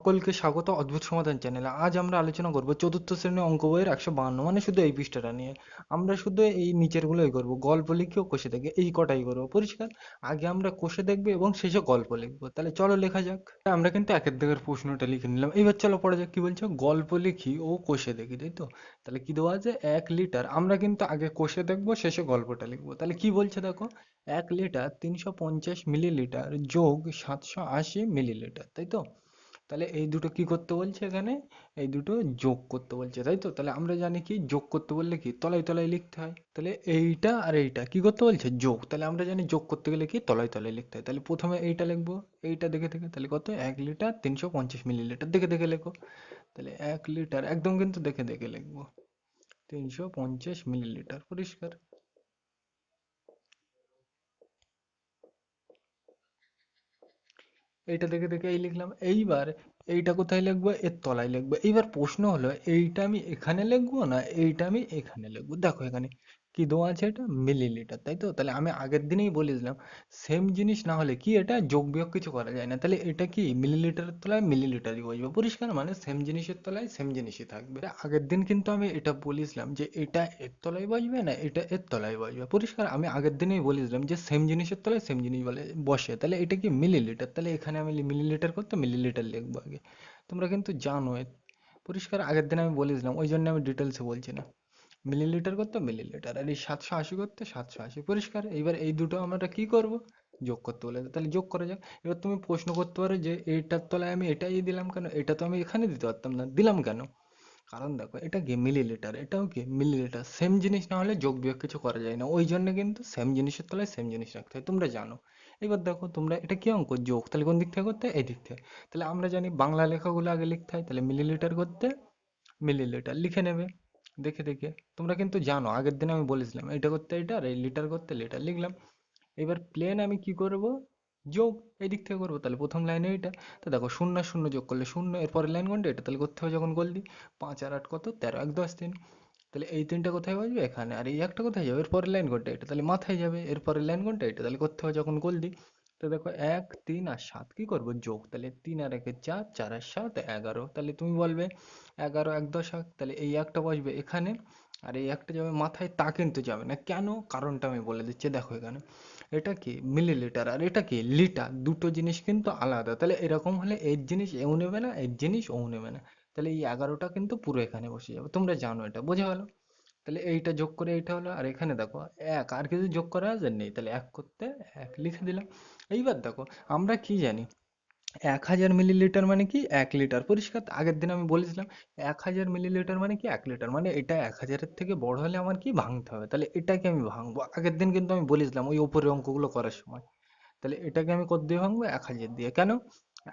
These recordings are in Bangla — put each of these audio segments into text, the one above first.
সকলকে স্বাগত, অদ্ভুত সমাধান চ্যানেলে। আজ আমরা আলোচনা করব চতুর্থ শ্রেণির অঙ্ক বইয়ের একশো বাহান্ন। মানে শুধু এই পৃষ্ঠাটা নিয়ে। আমরা শুধু এই নিচের গুলোই করব। গল্প লিখি ও কষে দেখে এই কটাই করব। পরিষ্কার? আগে আমরা কষে দেখব এবং শেষে গল্প লিখব। তাহলে চলো লেখা যাক। আমরা কিন্তু একের দিকের প্রশ্নটা লিখে নিলাম। এবার চলো পড়া যাক। কি বলছে? গল্প লিখি ও কষে দেখি, তাই তো? তাহলে কি দেওয়া আছে? এক লিটার। আমরা কিন্তু আগে কষে দেখব, শেষে গল্পটা লিখব। তাহলে কি বলছে দেখো? এক লিটার তিনশো পঞ্চাশ মিলিলিটার যোগ সাতশো আশি মিলিলিটার, তাই তো? তাহলে এই দুটো কি করতে বলছে এখানে? এই দুটো যোগ করতে বলছে, তাই তো? তাহলে আমরা জানি কি যোগ করতে বললে কি? তলায় তলায় লিখতে হয়। তাহলে এইটা আর এইটা কি করতে বলছে? যোগ। তাহলে আমরা জানি যোগ করতে গেলে কি? তলায় তলায় লিখতে হয়। তাহলে প্রথমে এইটা লিখব, এইটা দেখে দেখে। তাহলে কত? এক লিটার তিনশো পঞ্চাশ মিলিলিটার দেখে দেখে লেখো। তাহলে এক লিটার, একদম কিন্তু দেখে দেখে লিখব। তিনশো পঞ্চাশ মিলিলিটার, পরিষ্কার। এইটা দেখে দেখে এই লিখলাম, এইবার এইটা কোথায় লিখব? এর তলায় লিখব। এইবার প্রশ্ন হলো, এইটা আমি এখানে লিখব না এইটা আমি এখানে লিখব? দেখো এখানে। কি দেওয়া আছে এটা? মিলিলিটার, তাই তো? তাহলে আমি আগের দিনেই বলেছিলাম সেম জিনিস না হলে কি এটা যোগ বিয়োগ কিছু করা যায় না? তাহলে এটা কি মিলিলিটারের তলায় মিলিলিটারই বসবে? পরিষ্কার মানে সেম জিনিসের তলায় সেম জিনিসই থাকবে। আগের দিন কিন্তু আমি এটা বলেছিলাম যে এটা এর তলায় বসবে না এটা এর তলায় বসবে। পরিষ্কার, আমি আগের দিনেই বলেছিলাম যে সেম জিনিসের তলায় সেম জিনিস বলে, বসে। তাহলে এটা কি মিলিলিটার? তাহলে এখানে আমি মিলিলিটার করতে মিলিলিটার লিখব আগে। তোমরা কিন্তু জানো পরিষ্কার, আগের দিন আমি বলেছিলাম ওই জন্য আমি ডিটেলসে বলছি না। মিলিলিটার করতে মিলিলিটার আর এই সাতশো আশি করতে সাতশো আশি, পরিষ্কার। এইবার এই দুটো আমরা কি করব? যোগ করতে বলে তাহলে যোগ করা যাক। এবার তুমি প্রশ্ন করতে পারো যে এইটার তলায় আমি এটাই দিলাম কেন? এটা তো আমি এখানে দিতে পারতাম না। দিলাম কেন? কারণ দেখো, এটা কি মিলিলিটার এটাও কি মিলিলিটার সেম জিনিস না হলে যোগ বিয়োগ কিছু করা যায় না। ওই জন্য কিন্তু সেম জিনিসের তলায় সেম জিনিস রাখতে হয়। তোমরা জানো। এবার দেখো, তোমরা এটা কি অঙ্ক? যোগ। তাহলে কোন দিক থেকে করতে হয়? এই দিক থেকে। তাহলে আমরা জানি বাংলা লেখাগুলো আগে লিখতে হয়। তাহলে মিলিলিটার করতে মিলিলিটার লিখে নেবে। দেখে দেখে। তোমরা কিন্তু জানো, আগের দিন আমি বলেছিলাম এটা করতে এটা আর এই লিটার করতে লিটার লিখলাম। এবার প্লেন আমি কি করব? যোগ এই দিক থেকে করব। তাহলে প্রথম লাইনে এটা তো দেখো, শূন্য শূন্য যোগ করলে শূন্য এরপরের লাইন কোনটা? এটা তাহলে করতে হবে যখন দিই। পাঁচ আর আট কত? তেরো, এক, দশ, তিন। তাহলে এই তিনটা কোথায় বসবে? এখানে। আর এই একটা কোথায় যাবে? এরপরের লাইন কোনটা? এটা তাহলে মাথায় যাবে। এরপরের লাইন কোনটা? এটা তাহলে করতে হবে যখন দিই। তো দেখো এক, তিন আর সাত কি করব? যোগ তাহলে তিন আর একে চার চার আর সাত, এগারো। তাহলে তুমি বলবে এগারো, এক দশক তাহলে এই একটা বসবে এখানে আর এই একটা যাবে মাথায় তা কিন্তু যাবে না। কেন? কারণটা আমি বলে দিচ্ছি। দেখো এখানে এটা কি? মিলিলিটার আর এটা কি? লিটার দুটো জিনিস কিন্তু আলাদা। তাহলে এরকম হলে এর জিনিস এও নেবে না, এর জিনিস ও নেবে না। তাহলে এই এগারোটা কিন্তু পুরো এখানে বসে যাবে। তোমরা জানো এটা, বোঝা গেল? তাহলে এইটা যোগ করে এইটা হলো, আর এখানে দেখো এক, আর কিছু যোগ করা আছে নেই, তাহলে এক করতে এক লিখে দিলাম। এইবার দেখো আমরা কি জানি, এক হাজার মিলিলিটার মানে কি এক লিটার, পরিষ্কার আগের দিন আমি বলেছিলাম, এক হাজার মিলিলিটার মানে কি এক লিটার মানে এটা এক হাজারের থেকে বড় হলে আমার কি ভাঙতে হবে, তাহলে এটাকে আমি ভাঙবো, আগের দিন কিন্তু আমি বলেছিলাম ওই ওপরের অঙ্কগুলো করার সময়, তাহলে এটাকে আমি কত দিয়ে ভাঙবো, এক হাজার দিয়ে, কেন?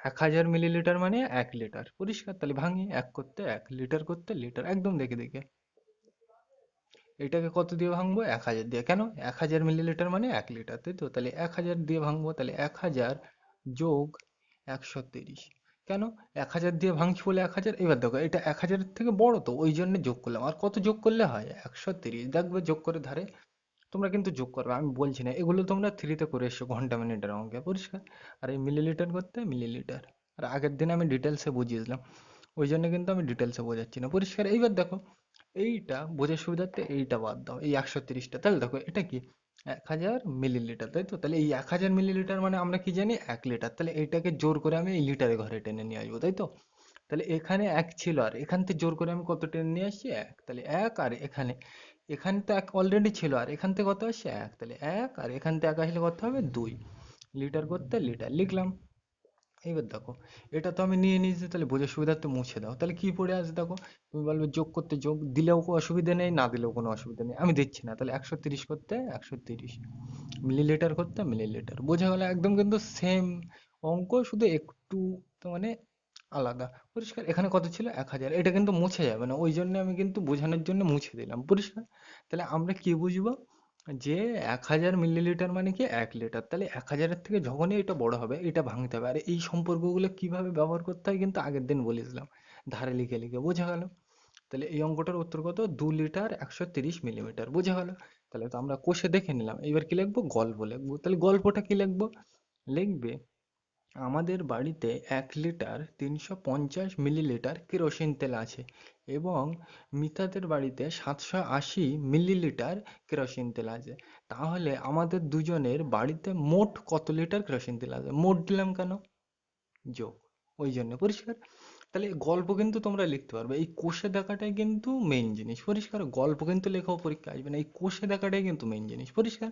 এক হাজার মিলিলিটার মানে এক লিটার, পরিষ্কার, তাহলে ভাঙি, এক করতে এক, লিটার করতে লিটার, একদম দেখে দেখে। এটাকে কত দিয়ে ভাঙবো? এক হাজার দিয়ে। কেন? এক হাজার মিলিলিটার মানে এক লিটার তাই তো? তাহলে এক হাজার দিয়ে ভাঙবো, তাহলে এক হাজার যোগ একশো তিরিশ। কেন? এক হাজার দিয়ে ভাঙছি বলে এক হাজার? এবার দেখো, এটা এক হাজারের থেকে বড় তো, ওই জন্য যোগ করলাম। আর কত যোগ করলে হয়? একশো তিরিশ। দেখবে যোগ করে ধারে, তোমরা কিন্তু যোগ করবে, আমি বলছি না। এগুলো তোমরা থ্রিতে করে এসছো ঘণ্টা মিনিটের অঙ্কে, পরিষ্কার? আর এই মিলিলিটার করতে মিলিলিটার আর আগের দিন আমি ডিটেলসে বুঝিয়েছিলাম ওই জন্য কিন্তু আমি ডিটেলসে বোঝাচ্ছি না। পরিষ্কার? এইবার দেখো এইটা বোঝার সুবিধার্থে এইটা বাদ দাও, এই একশো তিরিশটা। তাহলে দেখো, এটা কি? এক হাজার মিলিলিটার তাই তো? তাহলে এই এক হাজার মিলিলিটার মানে আমরা কি জানি? এক লিটার তাহলে এইটাকে জোর করে আমি এই লিটারে ঘরে টেনে নিয়ে আসব, তাই তো? তাহলে এখানে এক ছিল আর, এখান থেকে জোর করে আমি কত টেনে নিয়ে আসছি? এক। তাহলে এক আর এখানে এখানে তো এক অলরেডি ছিল আর, এখান থেকে কত আসছে? এক। তাহলে এক আর এখান থেকে এক আসলে কত হবে? দুই। লিটার করতে লিটার লিখলাম। এইবার দেখো, এটা তো আমি নিয়ে নিয়েছি, তাহলে বোঝার সুবিধার্থে মুছে দাও। তাহলে কি পড়ে আছে দেখো? তুমি বলবে যোগ করতে যোগ, দিলেও কোনো অসুবিধা নেই, না দিলেও কোনো অসুবিধা নেই। আমি দিচ্ছি না, তাহলে একশো তিরিশ করতে একশো তিরিশ। মিলিলিটার করতে মিলিলিটার। বোঝা গেল একদম কিন্তু সেম অঙ্ক, শুধু একটু মানে আলাদা। পরিষ্কার, এখানে কত ছিল? এক হাজার। এটা কিন্তু মুছে যাবে না। ওই জন্য আমি কিন্তু বোঝানোর জন্য মুছে দিলাম। পরিষ্কার? তাহলে আমরা কি বুঝব? যে এক হাজার মিলিলিটার মানে কি এক লিটার তাহলে এক হাজারের থেকে যখনই এটা বড় হবে, এটা ভাঙতে হবে। আর এই সম্পর্কগুলো কীভাবে ব্যবহার করতে হয় কিন্তু আগের দিন বলেছিলাম। ধারে লিখে লিখে বোঝা গেল। তাহলে এই অঙ্কটার উত্তর কত? দু লিটার একশো তিরিশ মিলিমিটার বোঝা গেল। তাহলে তো আমরা কষে দেখে নিলাম। এবার কি লিখব? গল্প লিখব। তাহলে গল্পটা কি লিখব? লিখবে আমাদের বাড়িতে এক লিটার তিনশো পঞ্চাশ মিলিলিটার কেরোসিন তেল আছে এবং মিতাদের বাড়িতে সাতশো আশি মিলিলিটার কেরোসিন তেল আছে। তাহলে আমাদের দুজনের বাড়িতে মোট কত লিটার কেরোসিন তেল আছে? মোট দিলাম কেন? যোগ, ওই জন্য পরিষ্কার। তাহলে গল্প কিন্তু তোমরা লিখতে পারবে। এই কোষে দেখাটাই কিন্তু মেইন জিনিস। পরিষ্কার, গল্প কিন্তু লেখাও পরীক্ষা আসবে না। এই কোষে দেখাটাই কিন্তু মেইন জিনিস। পরিষ্কার?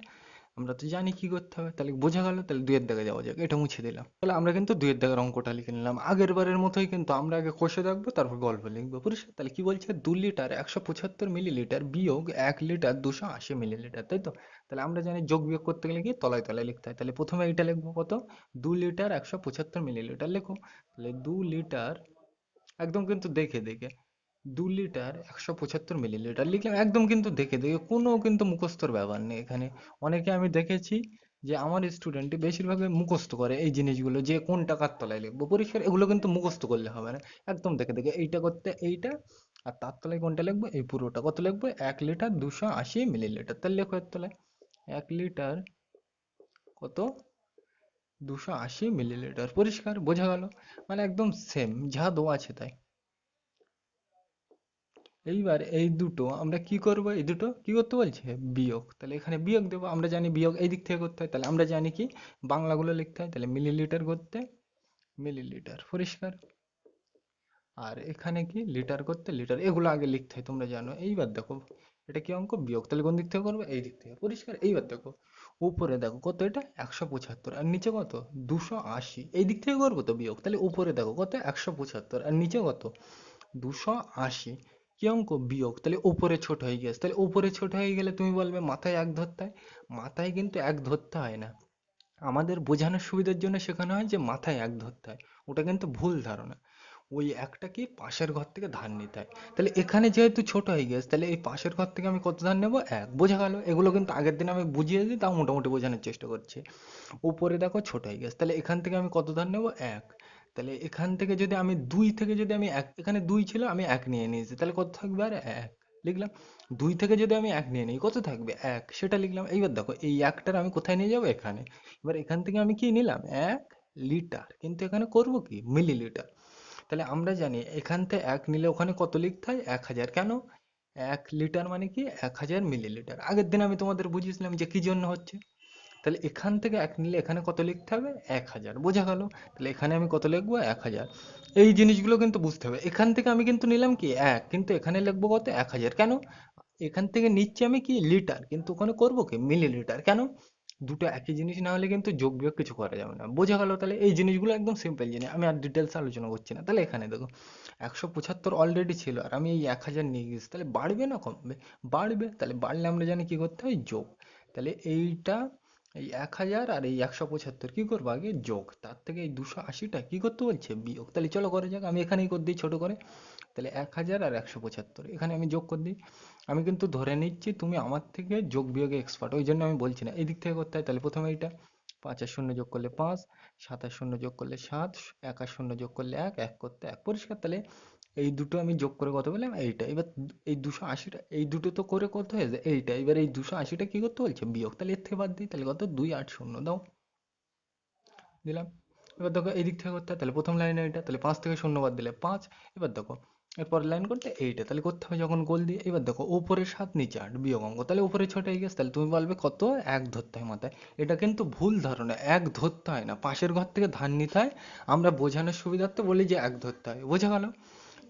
আমরা তো জানি কি করতে হবে, তাহলে বোঝা গেল, তাহলে দুইয়ের দাগে যাওয়া যাক, এটা মুছে দিলাম। তাহলে আমরা কিন্তু দুইয়ের দাগের অঙ্কটা লিখে নিলাম। আগের বারের মতোই কিন্তু আমরা আগে কোষে দেখব তারপর গল্প লিখব। পরিষ্কার, তাহলে কি বলছে? দু লিটার একশো পঁচাত্তর মিলিলিটার বিয়োগ এক লিটার দুশো আশি মিলিলিটার, তাই তো? তাহলে আমরা জানি যোগ বিয়োগ করতে গেলে কি? তলায় তলায় লিখতে হয়। তাহলে প্রথমে এইটা লিখব কত? দু লিটার একশো পঁচাত্তর মিলিলিটার, লেখো। তাহলে দু লিটার, একদম কিন্তু দেখে দেখে। দু লিটার একশো পঁচাত্তর মিলিলিটার লিখলাম। একদম কিন্তু দেখে দেখে কোনো কিন্তু মুখস্থর ব্যাপার নেই এখানে। অনেকে আমি দেখেছি যে আমার স্টুডেন্ট বেশিরভাগ মুখস্থ করে এই জিনিসগুলো, যে কোনটা কার তলায় লিখব। পরিষ্কার এগুলো কিন্তু মুখস্থ করলে হবে না। একদম দেখে দেখে এইটা করতে এইটা আর তার তলায় কোনটা লিখব, এই পুরোটা কত লিখব? এক লিটার দুশো আশি মিলিলিটার তাহলে লেখো এর তলায়। এক লিটার কত? দুশো আশি মিলিলিটার পরিষ্কার, বোঝা গেল। মানে একদম সেম যা দেওয়া আছে তাই। এইবার এই দুটো, আমরা কি করব? এই দুটো কি করতে বলছে? বিয়োগ। তাহলে এখানে বিয়োগ দেবো। আমরা জানি বিয়োগ এই দিক থেকে করতে হয়। তাহলে আমরা জানি কি? বাংলাগুলো লিখতে হয়। তাহলে মিলিলিটার করতে, মিলিলিটার। পরিষ্কার? আর এখানে কি? লিটার করতে লিটার। এগুলো আগে লিখতে হয়, তোমরা জানো। এইবার দেখো, এটা কি অঙ্ক? বিয়োগ। তাহলে কোন দিক থেকে করব? এই দিক থেকে। পরিষ্কার? এইবার দেখো, উপরে দেখো, কত এটা? একশো পঁচাত্তর। আর নিচে কত? দুশো আশি। এই দিক থেকে করব তো বিয়োগ? তাহলে উপরে দেখো, কত? একশো পঁচাত্তর। আর নিচে কত? দুশো আশি। কি অঙ্ক বিয়োগ, তাহলে উপরে ছোট হয়ে গেছে। তাহলে উপরে ছোট হয়ে গেলে তুমি বলবে মাথায় এক ধরতে হয় মাথায় কিন্তু এক ধরতে হয় না। আমাদের বোঝানোর সুবিধার জন্য শেখানো হয় যে মাথায় এক ধরতে হয়, ওটা কিন্তু ভুল ধারণা। ওই একটা কি পাশের ঘর থেকে ধার নিতে হয়। তাহলে এখানে যেহেতু ছোট হয়ে গেছে, তাহলে এই পাশের ঘর থেকে আমি কত ধার নেব? এক। বোঝা গেল, এগুলো কিন্তু আগের দিন আমি বুঝিয়ে দিই, তাও মোটামুটি বোঝানোর চেষ্টা করছি। উপরে দেখো ছোট হয়ে গেছে, তাহলে এখান থেকে আমি কত ধার নেব? এক। তাহলে এখান থেকে যদি আমি দুই থেকে যদি আমি এক, এখানে দুই ছিল, আমি এক নিয়ে নিয়েছি। তাহলে কত থাকবে আর এক? লিখলাম, দুই থেকে যদি আমি এক নিয়ে নিই, কত থাকবে? এক। সেটা লিখলাম, এইবার দেখো, এই একটার আমি কোথায় নিয়ে যাব? এখানে। এবার এখান থেকে আমি কি নিলাম? এক লিটার। কিন্তু এখানে করব কি? মিলিলিটার। তাহলে আমরা জানি, এখান থেকে এক নিলে ওখানে কত লিখতে হয়? এক হাজার। কেন? এক লিটার মানে কি? এক হাজার মিলিলিটার। আগের দিন আমি তোমাদের বুঝিয়েছিলাম যে কি জন্য হচ্ছে। তাহলে এখান থেকে এক নিলে এখানে কত লিখতে হবে? এক হাজার। বোঝা গেল? তাহলে এখানে আমি কত লিখব? এক হাজার। এই জিনিসগুলো কিন্তু বুঝতে হবে। এখান থেকে আমি কিন্তু নিলাম কি? এক। কিন্তু এখানে লিখব কত? এক হাজার। কেন? এখান থেকে নিচ্ছি আমি কি? লিটার। কিন্তু ওখানে করব কি? মিলিলিটার। কেন? দুটো একই জিনিস না হলে কিন্তু যোগ বিয়োগ কিছু করা যাবে না। বোঝা গেল? তাহলে এই জিনিসগুলো একদম সিম্পল জিনিস। আমি আর ডিটেলস আলোচনা করছি না। তাহলে এখানে দেখো, একশো পঁচাত্তর অলরেডি ছিল। আর আমি এই এক হাজার নিয়ে গেছি। তাহলে বাড়বে না কমবে? বাড়বে। তাহলে বাড়লে আমরা জানি কি করতে হয় যোগ। তাহলে এইটা এই এক হাজার আর এই একশো পঁচাত্তর কি করব আগে? যোগ, তার থেকে এই দুশো আশিটা কি করতে বলছে? বিয়োগ। তাহলে চলো করে যাক, আমি এখানেই করে দিই ছোট করে। তাহলে এক হাজার আর একশো পঁচাত্তর, এখানে আমি যোগ করে দিই। আমি কিন্তু ধরে নিচ্ছি তুমি আমার থেকে যোগ বিয়োগে এক্সপার্ট ওই জন্য আমি বলছি না। এই দিক থেকে করতে হয়, তাহলে প্রথমে এইটা। পাঁচ আর শূন্য যোগ করলে পাঁচ, সাত আর শূন্য যোগ করলে সাত, এক আর শূন্য যোগ করলে এক এক করতে এক। পরিষ্কার, তাহলে এই দুটো আমি যোগ করে কত বললাম এইটা। এবার এই দুশো আশিটা, এই দুটো তো করে কত হয়েছে এইটা। এবার এই দুশো আশিটা কি করতে বলছে? বিয়োগ। তাহলে এর থেকে বাদ দিই। তাহলে কত? দুই আট শূন্য। দাও। দিলাম। এবার দেখো এই দিক থেকে করতে হয়। তাহলে প্রথম লাইনে এটা তাহলে পাঁচ থেকে শূন্য বাদ দিলে পাঁচ। এবার দেখো, এরপর লাইন করতে এইটা। তাহলে করতে হবে যখন গোল দিয়ে, এবার দেখো উপরে সাত, নিচে আট বিয়োগ অঙ্ক। তাহলে উপরে ছোট গেছে। তাহলে তুমি বলবে কত? এক ধরতে হয় মাথায়। এটা কিন্তু ভুল ধারণা। এক ধরতে হয় না। পাশের ঘর থেকে ধান নিতে হয়। আমরা বোঝানোর সুবিধার্থে বলি যে এক ধরতে হয়। বোঝা গেল?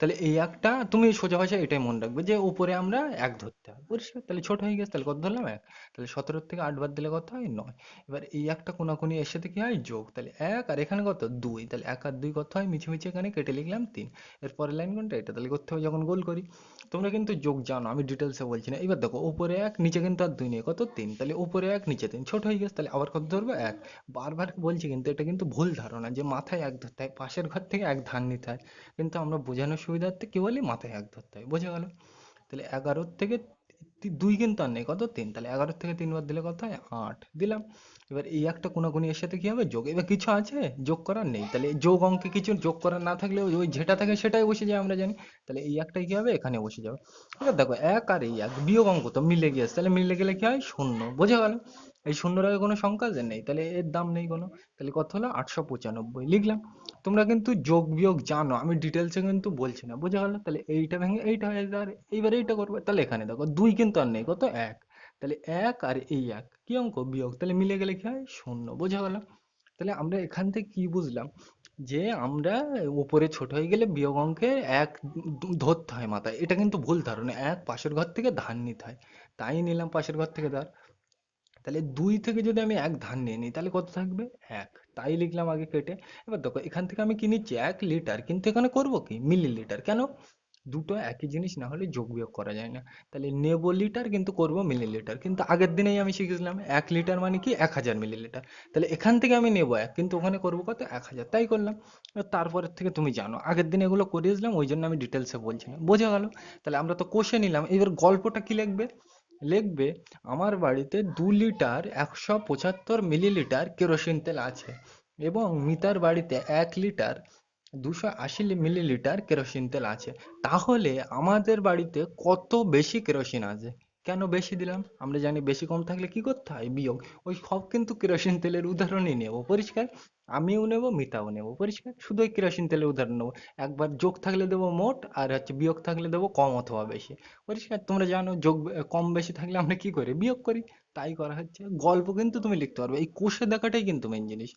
তাহলে এই একটা তুমি সোজা ভাষায় এটাই মনে রাখবে যে উপরে আমরা এক ধরতে হবে। পরিষ্কার? তাহলে ছোট হয়ে গেছে, তাহলে কত ধরলাম? এক। তাহলে সতেরোর থেকে আট বাদ দিলে কত হয়? নয়। এবার এই একটা কোনাকুনি এর সাথে কি হয়? যোগ। তাহলে এক আর এখানে কত? দুই। তাহলে এক আর দুই কত হয়? মিছিমিছি এখানে কেটে লিখলাম তিন। এরপরের লাইন কোনটা? এটা তাহলে করতে হবে যখন গোল করি। তোমরা কিন্তু যোগ জানো, আমি ডিটেলসে বলছি না। এবার দেখো, উপরে এক, নিচে কিন্তু আর দুই নেই, কত? তিন। তাহলে উপরে এক, নিচে তিন। ছোট হয়ে গেছে, তাহলে আবার কত ধরবো? এক। বারবার বলছি কিন্তু এটা কিন্তু ভুল ধারণা যে মাথায় এক ধরতে হয়, পাশের ঘর থেকে এক ধান নিতে হয়। কিন্তু আমরা বোঝানোর সুবিধার্থে কি বলি মাথায় এক ধরতে হয়, বোঝা গেল? তাহলে এগারোর থেকে দুই কিন্তু আর নেই, কত? তিন। তাহলে এগারোর থেকে তিন বাদ দিলে কত হয়? আট। দিলাম। এবার এই একটা কোনাকুনি এর সাথে কি হবে? যোগ। এবার কিছু আছে? যোগ করার নেই। তাহলে যোগ অঙ্কে কিছু যোগ করার না থাকলে ওই যেটা থাকে সেটাই বসে যায়, আমরা জানি। তাহলে এই একটাই কি হবে? এখানে বসে যাবে। এবার দেখো, এক আর এই এক বিয়োগ অঙ্ক তো মিলে গিয়েছে। তাহলে মিলে গেলে কি হয়? শূন্য। বোঝা গেল? এই শূন্য আগে কোনো সংখ্যা আছে? নেই। তাহলে এর দাম নেই কোনো। তাহলে কত হলো? আটশো পঁচানব্বই। লিখলাম। তোমরা কিন্তু যোগ বিয়োগ জানো। আমি ডিটেলসে কিন্তু বলছি না। বোঝা গেলো? তাহলে এইটা ভেঙে এইটা হয়ে যাবে এইবার এইটা করবে। তাহলে এখানে দেখো, দুই কিন্তু আর নেই। কত? এক। তাহলে এক আর এই এক। কি অঙ্ক? বিয়োগ। তাহলে মিলে গেলে কি হয়? শূন্য। বোঝা গেল? তাহলে আমরা এখান থেকে কি বুঝলাম? যে আমরা উপরে ছোট হয়ে গেলে বিয়োগ অঙ্কে এক ধরতে হয় মাথায়। এটা কিন্তু ভুল ধারণা। এক পাশের ঘর থেকে ধার নিতে হয়। তাই নিলাম পাশের ঘর থেকে ধার। তাহলে দুই থেকে যদি আমি এক ধার নিয়ে নিই, তাহলে কত থাকবে? এক। তাই লিখলাম আগে কেটে। এবার দেখো, এখান থেকে আমি কি নিচ্ছি? এক লিটার। কিন্তু এখানে করব কি? মিলি লিটার কেন? দুটো একই জিনিস না হলে যোগ বিয়োগ করা যায় না। তাহলে নেব লিটার, কিন্তু করব মিলিলিটার। কিন্তু আগের দিনেই আমি শিখেছিলাম, এক লিটার মানে কি? এক হাজার মিলিলিটার। তাহলে এখান থেকে আমি নেব এক, কিন্তু ওখানে করব কত? এক হাজার। তাই করলাম। তারপরের থেকে তুমি জানো, আগের দিন এগুলো করিয়েছিলাম, ওই জন্য আমি ডিটেলসে বলছি না। বোঝা গেল? তাহলে আমরা তো কষে নিলাম। এবার গল্পটা কি লিখবে? লিখবে, আমার বাড়িতে দু লিটার একশো পঁচাত্তর মিলিলিটার কেরোসিন তেল আছে এবং মিতার বাড়িতে এক লিটার দুশো আশি মিলিলিটার কেরোসিন তেল আছে। তাহলে আমাদের বাড়িতে কত বেশি কেরোসিন আছে? কেন বেশি দিলাম? আমরা জানি বেশি কম থাকলে কি করতে হয়? বিয়োগ। ওই সব কিন্তু কেরোসিন তেলের উদাহরণই নেব। পরিষ্কার? আমিও নেব, মিতাও নেব। পরিষ্কার? শুধু ওই কেরোসিন তেলের উদাহরণ নেব। একবার যোগ থাকলে দেবো মোট, আর হচ্ছে বিয়োগ থাকলে দেবো কম অথবা বেশি। পরিষ্কার? তোমরা জানো যোগ কম বেশি থাকলে আমরা কি করি? বিয়োগ করি। তাই করা হচ্ছে। গল্প কিন্তু তুমি লিখতে পারবে। এই কোষে দেখাটাই কিন্তু মেন জিনিস।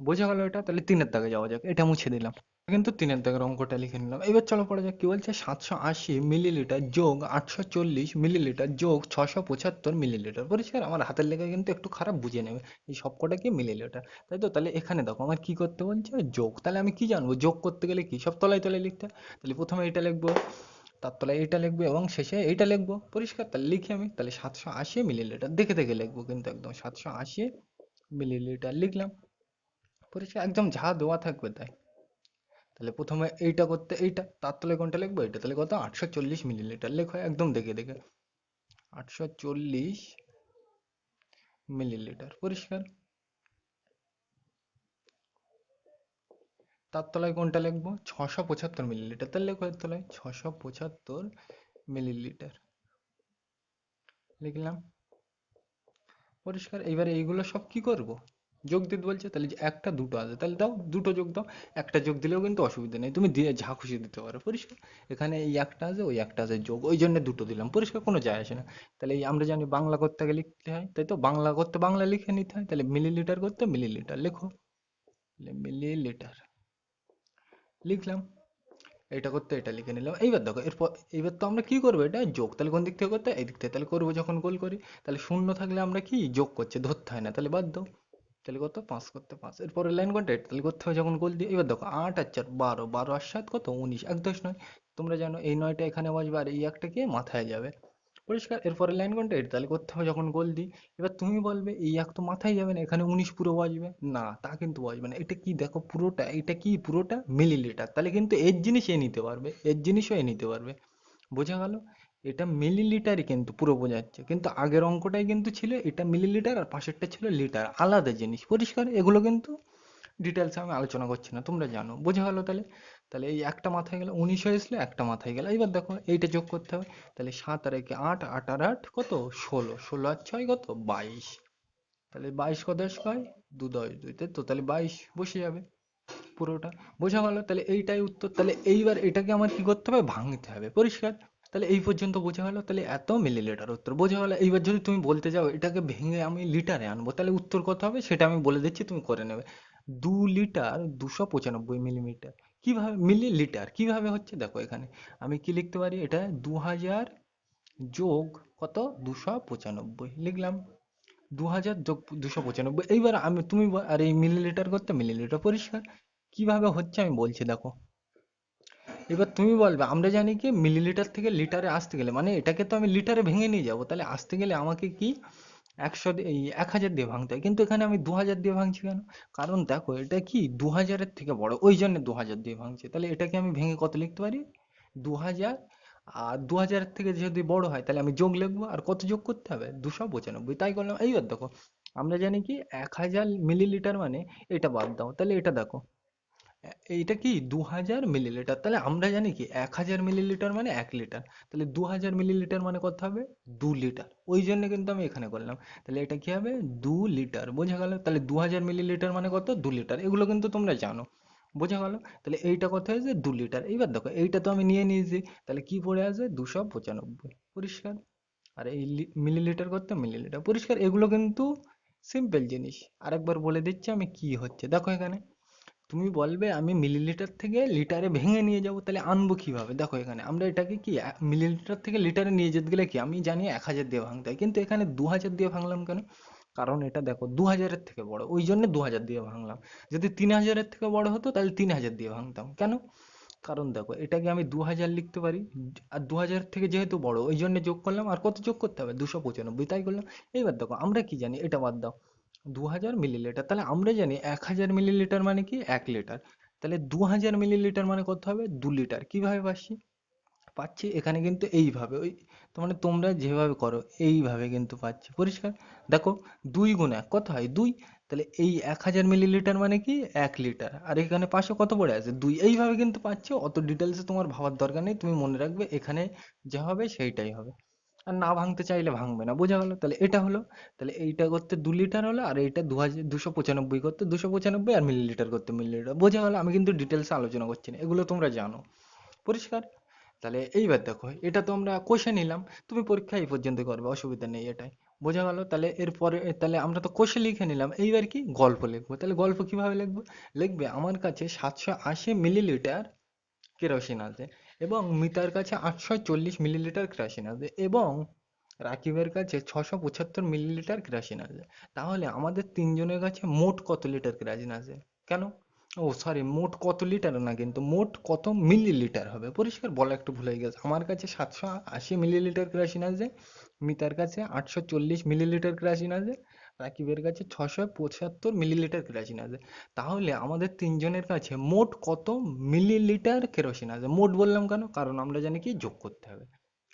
বোঝা গেল এটা, তাহলে তিনের দাগে যাওয়া যাক, এটা মুছে দিলাম। কিন্তু তিনের দাগের অঙ্কটা লিখে নিলাম। এবার চলো পড়া যাক, কি বলছে? সাতশো আশি মিলিলিটার যোগ আটশো চল্লিশ মিলিলিটার যোগ ছশো পঁচাত্তর মিলিলিটার পরিষ্কার আমার হাতের লেখা কিন্তু একটু খারাপ, বুঝে নেবে। এই সবকটা কি মিলিলিটার তাই তো, তাহলে এখানে দেখো, আমার কি করতে বলছে? যোগ। তাহলে আমি কি জানব? যোগ করতে গেলে কি? সব তলায় তলায় লিখতে। তাহলে প্রথমে এটা লিখব, তার তলায় এটা লিখব, এবং শেষে এইটা লিখব। পরিষ্কার? তাহলে লিখি আমি। তাহলে সাতশো আশি মিলিলিটার দেখে দেখে লিখব কিন্তু একদম সাতশো আশি মিলিলিটার লিখলাম। পরিষ্কার একদম যা দেওয়া থাকবে তাই। তাহলে প্রথমে এইটা করতে, এইটা, তার তলায় কোনটা লিখব? এটা তাহলে কত? আটশো চল্লিশ মিলিলিটার। লেখো একদম দেখে দেখে। আটশো চল্লিশ মিলিলিটার। পরিষ্কার? তার তলায় কোনটা লিখব? ছশো পঁচাত্তর মিলিলিটার। তাহলে লেখো এর তলায়, ছশো পঁচাত্তর মিলিলিটার। লিখলাম। পরিষ্কার? এবারে এইগুলো সব কি করব? যোগ দিতে বলছে, তাহলে যে একটা দুটো আছে, তাহলে দাও, দুটো যোগ দাও, একটা যোগ দিলেও কিন্তু অসুবিধা নেই। তুমি দিয়ে যা খুশি দিতে পারো, পরিষ্কার। এখানে এই একটা আছে, ওই একটা আছে যোগ, ওই জন্য দুটো দিলাম, পরিষ্কার, কোনো যায় আসে না। তাহলে এই আমরা জানি বাংলা করতে গেলে লিখতে হয়, তাই তো? বাংলা করতে বাংলা লিখে নিতে হয়, তাহলে মিলিলিটার করতে মিলিলিটার, লেখো। মিলিলিটার। লিখলাম, এটা করতে এটা লিখে নিলাম। এইবার দেখো, এরপর, এইবার তো আমরা কি করব এটা? যোগ, তাহলে কোন দিক থেকে করতে? এই দিক থেকে, তাহলে করব যখন গোল করি, তাহলে শূন্য থাকলে আমরা কি? যোগ করছে, ধরতে হয় না, তাহলে বাদ দাও। তাহলে কত? পাঁচ করতে পাঁচ। এরপরে লাইন কোনটা এটা। তাহলে করতে হবে যখন গোল দিয়ে এবার দেখো, আট আর চার, বারো। বারো আর সাত কত? উনিশ। এক দশ নয়। তোমরা জানো এই নয়টা এখানে বসবে আর এই একটা কি? মাথায় যাবে। পরিষ্কার? এরপরে লাইন কোনটা এটা। তাহলে করতে হবে যখন গোল দিই। এবার তুমি বলবে, এই এক তো মাথায় যাবে না। এখানে উনিশ পুরো বসবে। না, তা কিন্তু বসবে না। এটা কি? দেখো পুরোটা, এটা কি? পুরোটা মিলিলিটার। তাহলে কিন্তু এর জিনিস এ নিতে পারবে। এর জিনিসও এ নিতে পারবে। বোঝা গেল? এটা মিলিলিটারই কিন্তু পুরো বোঝাচ্ছে। কিন্তু আগের অঙ্কটাই কিন্তু ছিল এটা মিলিলিটার আর পাশেরটা ছিল লিটার আলাদা জিনিস। পরিষ্কার? এগুলো কিন্তু ডিটেলসে আমি আলোচনা করছি না, তোমরা জানো। বোঝা গেল তাহলে? তাহলে এই একটা মাথায় গেল উনিশ হয়েছিল একটা মাথায় গেল। এবার দেখো, এইটা যোগ করতে হবে। তাহলে সাত আর একে আট আট আর আট কত? ষোলো। ষোলো আর ছয় কত? বাইশ। তাহলে বাইশ কত হয় দু দশ দুই। তো? তাহলে বাইশ বসে যাবে পুরোটা। বোঝা গেল? তাহলে এইটাই উত্তর। তাহলে এইবার এটাকে আমার কি করতে হবে? ভাঙতে হবে। পরিষ্কার? তাহলে এই পর্যন্ত বোঝা গেল, তাহলে এত মিলিলিটার উত্তর। বোঝা গেল, এইবার যদি তুমি বলতে যাও, এটাকে ভেঙে আমি লিটারে আনব, তাহলে উত্তর কত হবে? সেটা আমি বলে দিচ্ছি, তুমি করে নেবে। দু লিটার দুশো পঁচানব্বই মিলিমিটার কীভাবে? মিলিলিটার কীভাবে হচ্ছে? দেখো এখানে। আমি কি লিখতে পারি? এটা দু হাজার যোগ কত? দুশো পঁচানব্বই। লিখলাম। দু হাজার যোগ দুশো পঁচানব্বই। এইবার আমি, তুমি আর এই মিলিলিটার করতে মিলিলিটার পরিষ্কার। কীভাবে হচ্ছে আমি বলছি, দেখো। এবার তুমি বলবে, আমরা জানি কি মিলিলিটার থেকে লিটারে আসতে গেলে মানে এটাকে তো আমি লিটারে ভেঙে নিয়ে যাব, তাহলে আসতে গেলে আমাকে কি একশো এই এক হাজার দিয়ে ভাঙতে হয়। কিন্তু এখানে আমি দু হাজার দিয়ে ভাঙছি কেন? কারণ দেখো, এটা কি দু হাজারের থেকে বড়, ওই জন্য দু হাজার দিয়ে ভাঙছি। তাহলে এটাকে আমি ভেঙে কত লিখতে পারি? দু হাজার, আর দু হাজারের থেকে যদি বড় হয়, তাহলে আমি যোগ লিখব, আর কত যোগ করতে হবে? দুশো পঁচানব্বই। তাই করলাম এইবার দেখো, আমরা জানি কি এক হাজার মিলিলিটার মানে এটা বাদ দাও। তাহলে এটা দেখো এইটা কি দু হাজার মিলিলিটার তাহলে আমরা জানি কি এক হাজার মিলিলিটার মানে এক লিটার। তাহলে দু হাজার মিলিলিটার মানে কত হবে? দু লিটার। ওই জন্য কিন্তু আমি এখানে করলাম। তাহলে এটা কি হবে? দু লিটার। বোঝা গেল? তাহলে দু হাজার মিলিলিটার মানে কত? দু লিটার। এগুলো কিন্তু তোমরা জানো। বোঝা গেল? তাহলে এইটা কত হয়েছে? দু লিটার। এইবার দেখো, এইটা তো আমি নিয়ে নিয়েছি। তাহলে কি পড়ে আছে? দুশো পঁচানব্বই। পরিষ্কার? আর এই মিলিলিটার করতে মিলিলিটার পরিষ্কার? এগুলো কিন্তু সিম্পল জিনিস। আরেকবার বলে দিচ্ছি আমি কি হচ্ছে। দেখো এখানে। তুমি বলবে আমি মিলিলিটার থেকে লিটারে ভেঙে নিয়ে যাব, তাহলে আনব কীভাবে? দেখো এখানে আমরা এটাকে কি মিলিলিটার থেকে লিটারে নিয়ে যেতে গেলে কি, আমি জানি এক হাজার দিয়ে ভাঙতে হয়। কিন্তু এখানে দু হাজার দিয়ে ভাঙলাম কেন? কারণ এটা দেখো দু হাজারের থেকে বড়, ওই জন্য দু হাজার দিয়ে ভাঙলাম। যদি তিন হাজারের থেকে বড় হতো, তাহলে তিন হাজার দিয়ে ভাঙতাম। কেন? কারণ দেখো এটাকে আমি দু হাজার লিখতে পারি, আর দু হাজার থেকে যেহেতু বড়, ওই জন্য যোগ করলাম, আর কত যোগ করতে হবে? দুশো পঁচানব্বই, তাই করলাম। এইবার দেখো আমরা কি জানি, এটা বাদ দাও। দু হাজার মিলিলিটার তাহলে আমরা জানি এক হাজার মিলিলিটার মানে কি? এক লিটার তাহলে দু হাজার মিলিলিটার মানে কত হবে? দু লিটার কীভাবে পাচ্ছি? পাচ্ছি এখানে কিন্তু এইভাবে। ওই মানে তোমরা যেভাবে করো, এইভাবে কিন্তু পাচ্ছি। পরিষ্কার? দেখো, দুই গুণ এক। কত হয়? দুই। তাহলে এই এক হাজার মিলিলিটার মানে কি? এক লিটার আর এখানে পাঁচশো কত পড়ে আছে? দুই। এইভাবে কিন্তু পাচ্ছ। অত ডিটেলসে তোমার ভাবার দরকার নেই। তুমি মনে রাখবে এখানে যা হবে সেইটাই হবে। আর না ভাঙতে চাইলে ভাঙবে না, বোঝা গেলো? তাহলে এটা হলো, তাহলে এইটা করতে দু লিটার হলো আর এইটা দু হাজার দুশো পঁচানব্বই করতে দুশো পঁচানব্বই আর মিলিলিটার করতে মিলিলিটার বোঝা গেলো? আমি কিন্তু ডিটেলসে আলোচনা করছি না, এগুলো তোমরা জানো। পরিষ্কার? তাহলে এইবার দেখো, এটা তো আমরা কষে নিলাম, তুমি পরীক্ষা এই পর্যন্ত করবে, অসুবিধা নেই এটাই। বোঝা গেল? তাহলে এরপরে তাহলে আমরা তো কষে লিখে নিলাম, এইবার কি? গল্প লিখব। তাহলে গল্প কীভাবে লিখব? লিখবে আমার কাছে সাতশো আশি মিলিলিটার কেরোসিন আছে। এবং মিতার কাছে আটশো চল্লিশ মিলিলিটার কেরোসিন আছে এবং রাকিবের কাছে ছশো পঁচাত্তর মিলিলিটার কেরোসিন আছে তাহলে আমাদের তিনজনের কাছে মোট কত লিটার কেরোসিন আছে কেন? ও সরি মোট কত লিটার? না কিন্তু মোট কত মিলিলিটার হবে? পরিষ্কার বলা একটু ভুলে গেছে। আমার কাছে সাতশো আশি মিলিলিটার কেরোসিন আছে মিতার কাছে আটশো চল্লিশ মিলিলিটার কেরোসিন আছে রাকিবের কাছে ছশো পঁচাত্তর মিলিলিটার কেরোসিন আছে। তাহলে আমাদের তিনজনের কাছে মোট কত মিলিলিটার কেরোসিন আছে? মোট বললাম কেন? কারণ আমরা জানি কি? যোগ করতে হবে।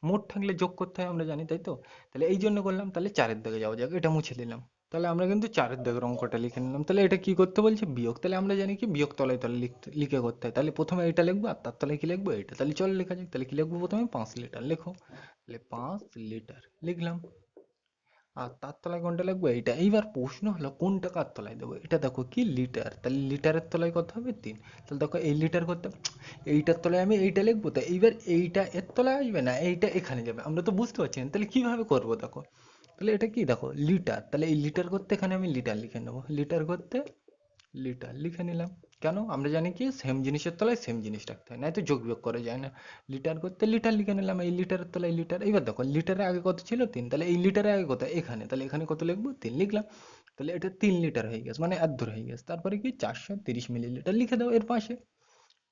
মোট থাকলে যোগ করতে হয়, আমরা জানি, তাই তো? তাহলে এই জন্য করলাম, তাহলে চারের দিকে যাওয়া যাক, এটা মুছে দিলাম। তাহলে আমরা কিন্তু চারের দিকের অঙ্কটা লিখে নিলাম। তাহলে এটা কি করতে বলছে? বিয়োগ। তাহলে আমরা জানি কি? বিয়োগ তলায় লিখতে, লিখে করতে হয়। তাহলে প্রথমে এটা লিখব আর তার তলায় কি লিখব? এটা তাহলে চল লেখা যাক। তাহলে কি লিখব প্রথমে? পাঁচ লিটার। লেখো। তাহলে পাঁচ লিটার। লিখলাম। আর তার তলায় কোনটা লাগবে? এইটা এইবার প্রশ্ন হলো, কোনটা কার তলায় দেবো? এটা দেখো কি লিটার তাহলে লিটারের তলায় কত হবে? তিন। তাহলে দেখো এই লিটার করতে এইটার তলায় আমি এইটা লিখব, তো এইবার এইটা এর তলায় আসবে না, এইটা এখানে যাবে? আমরা তো বুঝতে পারছি না। তাহলে কীভাবে করব দেখো? তাহলে এটা কি? দেখো লিটার তাহলে এই লিটার করতে এখানে আমি লিটার লিখে নেব। লিটার করতে লিটার লিখে নিলাম। কেন? আমরা জানি কি সেম জিনিসের তলায় সেম জিনিস রাখতে হয় নয়তো যোগ বিয়োগ করা যায় না। লিটার করতে লিটার লিখে নিলাম, এই লিটারের তলায় লিটার এবার দেখো লিটারের আগে কত ছিল? তিন। তাহলে এই লিটারের আগে কত? এখানে। তাহলে এখানে কত লিখব? তিন লিখলাম। তাহলে এটা তিন লিটার হয়ে গেছে মানে আধ হয়ে গেছে। তারপরে কি? চারশো তিরিশ মিলিলিটার লিখে দাও এর পাশে।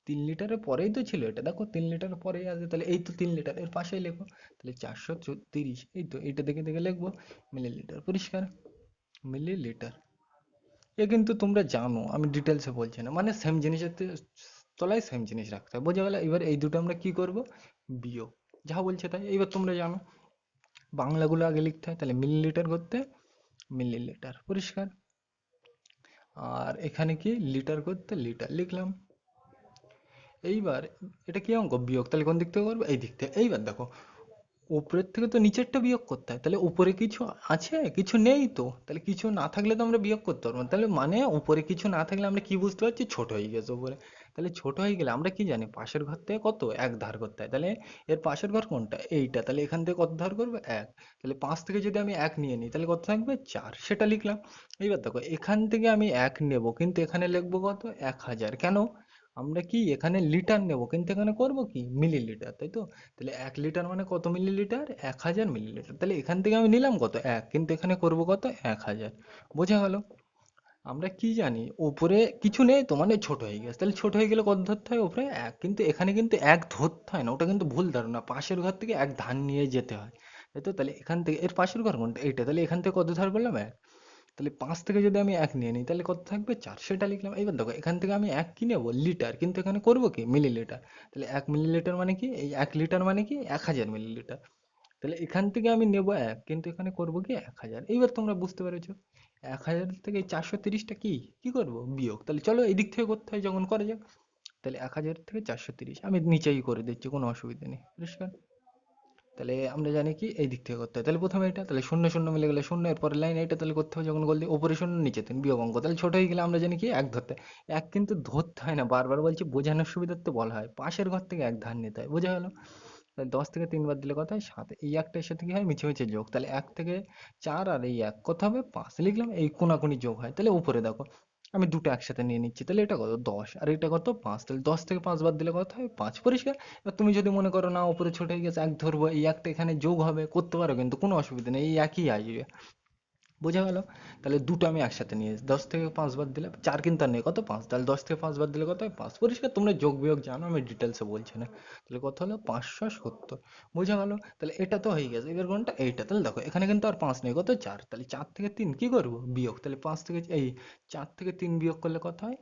তিন লিটারের পরেই তো ছিল এটা। দেখো, তিন লিটার পরেই আছে, তাহলে এই তো তিন লিটার এর পাশেই লেখো। তাহলে চারশো তিরিশ, এই তো এটা দেখে দেখে লিখব। মিলিলিটার পরিষ্কার। মিলিলিটার এ কিন্তু তোমরা জানো, আমি ডিটেলসে বলছি না। মানে সেম জিনিসের তলায় সেম জিনিস রাখতে হয়। বোঝা গেল, এবার এই দুটো আমরা কি করব? বিয়োগ। যা বলছে তাই। এবার তোমরা জানো, বাংলাগুলো আগে লিখতে হয়, তাহলে মিলিলিটার করতে মিলিলিটার পরিষ্কার? আর এখানে কি? লিটার করতে লিটার লিখলাম। এইবার, এটা কি অঙ্ক? বিয়োগ। তাহলে কোন দিক থেকে করব? এই দিক থেকে। এইবার দেখো উপরের থেকে তো নিচেরটা বিয়োগ করতে হয়। তাহলে উপরে কিছু আছে? কিছু নেই তো। তাহলে কিছু না থাকলে তো আমরা বিয়োগ করতে পারব না। তাহলে মানে উপরে কিছু না থাকলে আমরা কি বুঝতে পারছি? ছোট হয়ে গেছে উপরে। তাহলে ছোট হয়ে গেলে আমরা কি জানি? পাশের ঘর থেকে কত? এক ধার করতে হয়। তাহলে এর পাশের ঘর কোনটা? এইটা। তাহলে এখান থেকে কত ধার করবে? এক। তাহলে পাঁচ থেকে যদি আমি এক নিয়ে নিই, তাহলে কত থাকবে? চার। সেটা লিখলাম। এইবার দেখো, এখান থেকে আমি এক নেব, কিন্তু এখানে লিখব কত? এক হাজার। কেন? আমরা কি এখানে লিটার নেব? কিন্তু এখানে করব কি? মিলিলিটার, তাই তো? তাহলে এক লিটার মানে কত মিলিলিটার? এক হাজার মিলিলিটার। তাহলে এখান থেকে আমি নিলাম কত? এক। কিন্তু এখানে করব কত? এক হাজার। বোঝা গেল? আমরা কি জানি? উপরে কিছু নেই তো মানে ছোট হয়ে গেছে। তাহলে ছোট হয়ে গেলে কত ধরতে হয় উপরে? এক। কিন্তু এখানে কিন্তু এক ধরতে হয় না। ওটা কিন্তু ভুল ধারণা। পাশের ঘর থেকে এক ধান নিয়ে যেতে হয়। তাই তো? তাহলে এখান থেকে, এর পাশের ঘর কোনটা? এইটা। তাহলে এখান থেকে কত ধার করলাম এক। তাহলে পাঁচ থেকে যদি আমি এক নিয়ে নিই, তাহলে কত থাকবে? চার সেটা লিখলাম। এবার দেখো, এখান থেকে আমি এক কি নেব? লিটার। কিন্তু এখানে করব কি? মিলিলিটার তাহলে এক মিলিলিটার মানে কি? এই এক লিটার মানে কি? এক হাজার মিলিলিটার তাহলে এখান থেকে আমি নেব এক, কিন্তু এখানে করব কি? এক হাজার। এইবার তোমরা বুঝতে পেরেছ। এক হাজার থেকে চারশো তিরিশটা কি? কি করব? বিয়োগ। তাহলে চলো এই দিক থেকে করতে হয়, যখন করা যাক। তাহলে এক হাজার থেকে চারশো তিরিশ। আমি নিচেই করে দিচ্ছি, কোনো অসুবিধা নেই। পরিষ্কার? তাহলে আমরা জানি কি, এই দিক থেকে করতে হয়। তাহলে প্রথমে এটা, তাহলে শূন্য শূন্য মিলে গেলে শূন্য, এরপরে লাইন এটা তাহলে করতে হবে যখন গোল দিই ওপরে শূন্য, নিচে তিন, বিয়োগ অঙ্ক। তাহলে ছোট হয়ে গেলে আমরা জানি কি, এক ধরতে। এক কিন্তু ধরতে হয় না, বারবার বলছি বোঝানোর সুবিধার্থে বলা হয়। পাশের ঘর থেকে এক ধার নিতে হয়, বোঝা গেল? তাহলে দশ থেকে তিনবার দিলে কত হয়? সাত। এই একটার সাথে কি হয়? মিছে মিছে যোগ। তাহলে এক থেকে চার আর এই এক, কত হবে? পাঁচ। লিখলাম এই কোনাকুনি যোগ হয়। তাহলে উপরে দেখো আমি দুটো একসাথে নিয়ে নিচ্ছি, তাহলে এটা কত? দশ। আর এটা কত? পাঁচ। তাহলে দশ থেকে পাঁচ বাদ দিলে কত হয়? পাঁচ। পরিষ্কার? এবার তুমি যদি মনে করো না, উপরে ছোট হয়ে গেছে, এক ধরবো, এই একটা এখানে যোগ হবে, করতে পারো, কিন্তু কোনো অসুবিধা নেই, এই একই আসবে। বোঝা গেল? তাহলে দুটো আমি একসাথে নিয়ে। দশ থেকে পাঁচ বার দিলে চার কিন্তু আর নেই। কত? পাঁচ। তাহলে দশ থেকে পাঁচ বার দিলে কত হয়? পাঁচ। পরিষ্কার, তোমরা যোগ বিয়োগ জানো, আমি ডিটেলসে বলছি না। তাহলে কত হলো? পাঁচশো সত্তর। বোঝা গেল? তাহলে এটা তো হয়ে গেছে। এবার কোনটা? এইটা। তাহলে দেখো, এখানে কিন্তু আর পাঁচ নেই। কত? চার। তাহলে চার থেকে তিন কি করব? বিয়োগ। তাহলে পাঁচ থেকে, এই চার থেকে তিন বিয়োগ করলে কত হয়?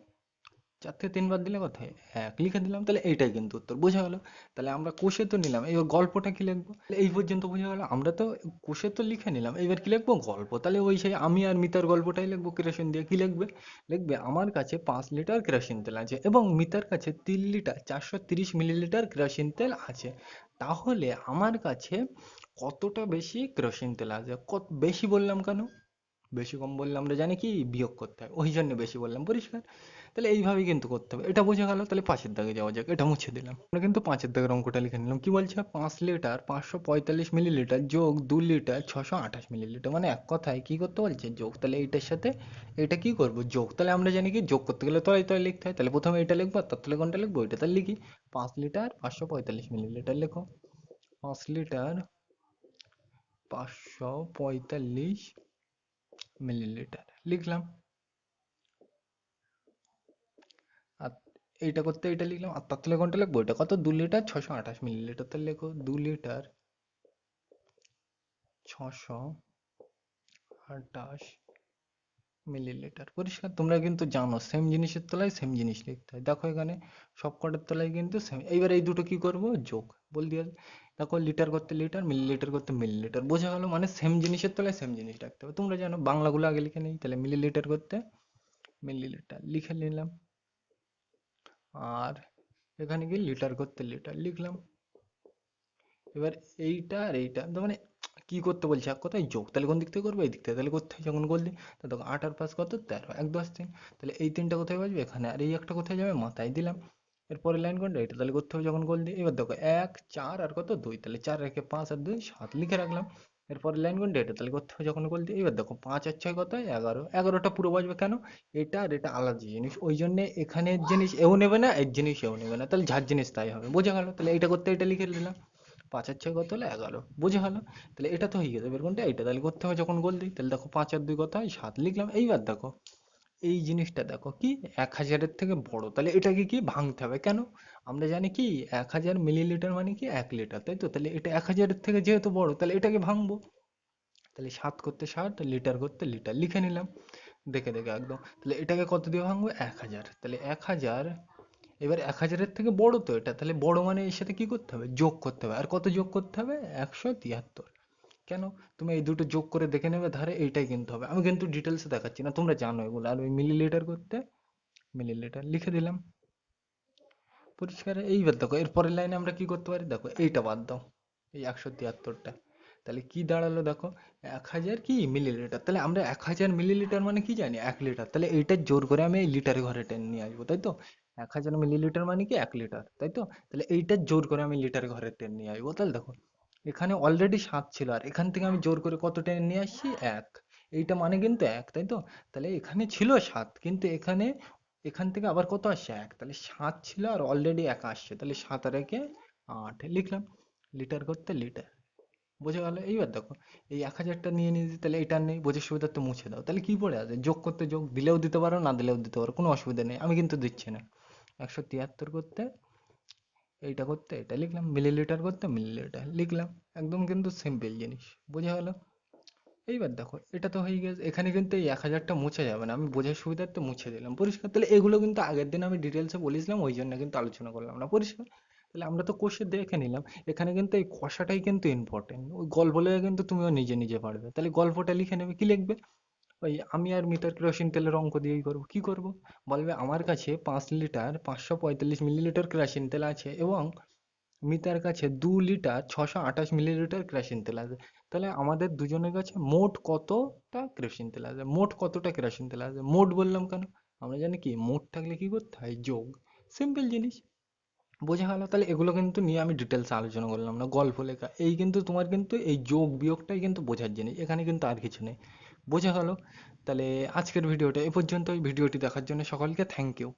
চার থেকে তিনবার দিলে কত হয় এক লিখে দিলাম, তাহলে এইটাই কিন্তু উত্তর, বোঝা গেল? তাহলে আমরা কোষে তো নিলাম, এবার গল্পটা কি লিখব? এই পর্যন্ত বোঝা গেল, আমরা তো কোষে তো লিখে নিলাম, এবার কি লিখব? গল্প, তাহলে ওই সেই আমি আর মিতার গল্পটাই লিখব, কেরোসিন দিয়ে কি লিখবে? লিখবে, আমার কাছে পাঁচ লিটার কেরোসিন তেল আছে এবং মিতার কাছে তিন লিটার, চারশো তিরিশ মিলিলিটার কেরোসিন তেল আছে, তাহলে আমার কাছে কতটা বেশি কেরোসিন তেল আছে? কত, বেশি বললাম কেন? বেশি কম বললে আমরা জানি কি? বিয়োগ করতে হয়, ওই জন্য বেশি বললাম, পরিষ্কার? তাহলে এইভাবেই কিন্তু করতে হবে। এটা বোঝা গেল, তাহলে পাঁচের দাগে যাওয়া যাক। এটা মুছে দিলাম। আমরা কিন্তু পাঁচের দাগের অঙ্কটা লিখে নিলাম। কি বলছে? পাঁচ লিটার পাঁচশো পঁয়তাল্লিশ মিলিলিটার যোগ দু লিটার ছশো আঠাশ মিলিলিটার। মানে এক কথায় কি করতে বলছে যোগ। তাহলে এইটার সাথে এটা কি করব? যোগ। তাহলে আমরা জানি কি, যোগ করতে গেলে তলাই তলাই লিখতে হয়। তাহলে প্রথমে এটা লিখব তার তাহলে কোনটা লিখব? এটা তাহলে লিখি। পাঁচ লিটার পাঁচশো পঁয়তাল্লিশ মিলিলিটার লেখো। পাঁচ লিটার পাঁচশো পঁয়তাল্লিশ মিলিলিটার। লিখলাম আর এইটা করতে এটা লিখলাম, আর তার তলে কোনটা লিখব? এটা কত? দু লিটার ছশো আঠাশ মিলিলিটার তাহলে লেখো, দু লিটার ছশো আঠাশ মিলিলিটার। পরিষ্কার, তোমরা কিন্তু জানো সেম জিনিসের তলায় সেম জিনিস লিখতে হয়। দেখো এখানে সব কটার তলায় কিন্তু সেম এইবার এই দুটো কি করব? যোগ। বল দিয়ে। দেখো, লিটার করতে লিটার, মিলিলিটার করতে মিলিলিটার। বোঝা গেল মানে সেম জিনিসের তলায় সেম জিনিস রাখতে হবে। তোমরা জানো, বাংলাগুলো আগে লিখে নেই, তাহলে মিলিলিটার করতে মিলিলিটার। লিখে নিলাম। আর এখানে গিয়ে লিটার করতে লিটার লিখলাম। এবার এইটা আর এইটা মানে কি করতে বলছে? এক কথায় যোগ। তাহলে কোন দিক থেকে করব? এই দিক থেকে। তাহলে হয় যখন করলি তা দেখো আট আর পাঁচ কত? তেরো। এক দশ তিন। তাহলে এই তিনটা কোথায় বাজবে? এখানে। আর এই একটা কোথায় যাবে? মাথায় দিলাম। এরপরে লাইন কোনটা? এটা। তাহলে করতে হবে যখন দিই? এবার দেখো এক, চার আর কত? দুই। তাহলে চার রেখে পাঁচ আর দুই, সাত। লিখে রাখলাম। এরপরে লাইন কোনটা এটা তাহলে করতে হবে যখন গোল এবার দেখো পাঁচ আর ছয় কত এগারো। এগারোটা পুরো বাজবে কেন? এটা আর এটা আলাদা জিনিস। ওই জন্য এখানে জিনিস এও নেবে না, এর জিনিস এও নেবে না। তাহলে যার জিনিস তাই হবে। বোঝা গেল? তাহলে এটা করতে এটা লিখে দিলাম। পাঁচ আর ছয় কত হলো? এগারো। বোঝা গেল? তাহলে এটা তো হয়ে গেছে এবার কোনটা? এটা তাহলে করতে হবে যখন গোল দিই তাহলে দেখো পাঁচ আর দুই কত হয়? সাত লিখলাম। এইবার দেখো। এই জিনিসটা দেখো কি, এক হাজারের থেকে বড়। তাহলে এটাকে কি ভাঙতে হবে? কেন? আমরা জানি কি, এক হাজার মিলিলিটার মানে কি এক লিটার তাই তো? তাহলে এটা এক হাজারের থেকে যেহেতু বড়, তাহলে এটাকে ভাঙবো। তাহলে সাত করতে ষাট লিটার করতে লিটার লিখে নিলাম। দেখে দেখে একদম। তাহলে এটাকে কত দিয়ে ভাঙবো? এক হাজার। তাহলে এক হাজার, এবার এক হাজারের থেকে বড় তো এটা। তাহলে বড় মানে এর সাথে কি করতে হবে? যোগ করতে হবে। আর কত যোগ করতে হবে? একশো তিয়াত্তর। কেন? তুমি এই দুটো যোগ করে দেখে নেবে, ধারে এইটাই কিনতে হবে। আমি কিন্তু ডিটেলসে দেখাচ্ছি না, তোমরা জানো এগুলো। আর ওই মিলিলিটার করতে মিলিলিটার লিখে দিলাম। পরিষ্কার এইবার দেখো, এর পরের লাইনে আমরা কি করতে পারি? দেখো, এইটা বাদ দাও, এই একশো তিয়াত্তরটা। তাহলে কি দাঁড়াল দেখো? এক হাজার কি? মিলিলিটার তাহলে আমরা এক হাজার মিলিলিটার মানে কি জানি? এক লিটার তাহলে এইটা জোর করে আমি এই লিটারে ঘরে টেনে নিয়ে আসব, তাই তো? এক হাজার মিলিলিটার মানে কি? এক লিটার তাই তো? তাহলে এইটা জোর করে আমি লিটারে ঘরে টেনে নিয়ে আসব। তাহলে দেখো এখানে অলরেডি সাত ছিল, আর এখান থেকে আমি জোর করে কত টেনে নিয়ে আসছি? এক। এইটা মানে কিন্তু এক, তাই তো? তাহলে এখানে ছিল সাত, কিন্তু এখানে, এখান থেকে আবার কত আসছে? এক। তাহলে সাত ছিল আর অলরেডি এক আসছে। তাহলে সাত আর একে আট লিখলাম। লিটার করতে লিটার। বোঝা গেল? এইবার দেখো, এই এক হাজারটা নিয়ে নিয়েছি, তাহলে এটা নেই, বোঝার সুবিধার্থে মুছে দাও। তাহলে কি পড়ে আছে? যোগ করতে যোগ, দিলেও দিতে পারো, না দিলেও দিতে পারো, কোনো অসুবিধা নেই, আমি কিন্তু দিচ্ছি না। একশো তিয়াত্তর করতে এইটা করতে, এটা লিখলাম মিলিলিটার করতে মিলিলিটার লিখলাম। একদম কিন্তু সিম্পল জিনিস, বোঝা গেল এইবার দেখো, এটা তো হয়ে গেছে, এখানে কিন্তু এই এক হাজারটা মুছে যাবে না, আমি বোঝার সুবিধার্থে মুছে দিলাম, পরিষ্কার। তাহলে এগুলো কিন্তু আগের দিন আমি ডিটেলসে বলেছিলাম, ওই জন্য কিন্তু আলোচনা করলাম না, পরিষ্কার। তাহলে আমরা তো কোষে দেখে নিলাম, এখানে কিন্তু এই কষাটাই কিন্তু ইম্পর্টেন্ট ওই গল্প লেগে কিন্তু তুমিও নিজে নিজে পারবে, তাহলে গল্পটা লিখে নেবে, কি লিখবে? ওই আমি আর মিটার কেরোসিন তেলের অঙ্ক দিয়েই করব। কি করব? বলবে, আমার কাছে পাঁচ লিটার পাঁচশো পঁয়তাল্লিশ মিলিলিটার কেরোসিন তেল আছে এবং মিতার কাছে দু লিটার ছশো আঠাশ মিলিলিটার কেরোসিন তেল আছে। তাহলে আমাদের দুজনের কাছে মোট কতটা কেরোসিন তেল আছে? মোট কতটা কেরোসিন তেল আছে? মোট বললাম কেন? আমরা জানি কি, মোট থাকলে কি করতে হয়? যোগ। সিম্পল জিনিস। বোঝা গেল? তাহলে এগুলো কিন্তু নিয়ে আমি ডিটেলসে আলোচনা করলাম না। গল্প লেখা। এই কিন্তু তোমার কিন্তু এই যোগ বিয়োগটাই কিন্তু বোঝার জিনিস। এখানে কিন্তু আর কিছু নেই। বোঝা গেল। তাহলে আজকের ভিডিওটা এ পর্যন্তই। ভিডিওটি দেখার জন্য সকলকে থ্যাংক ইউ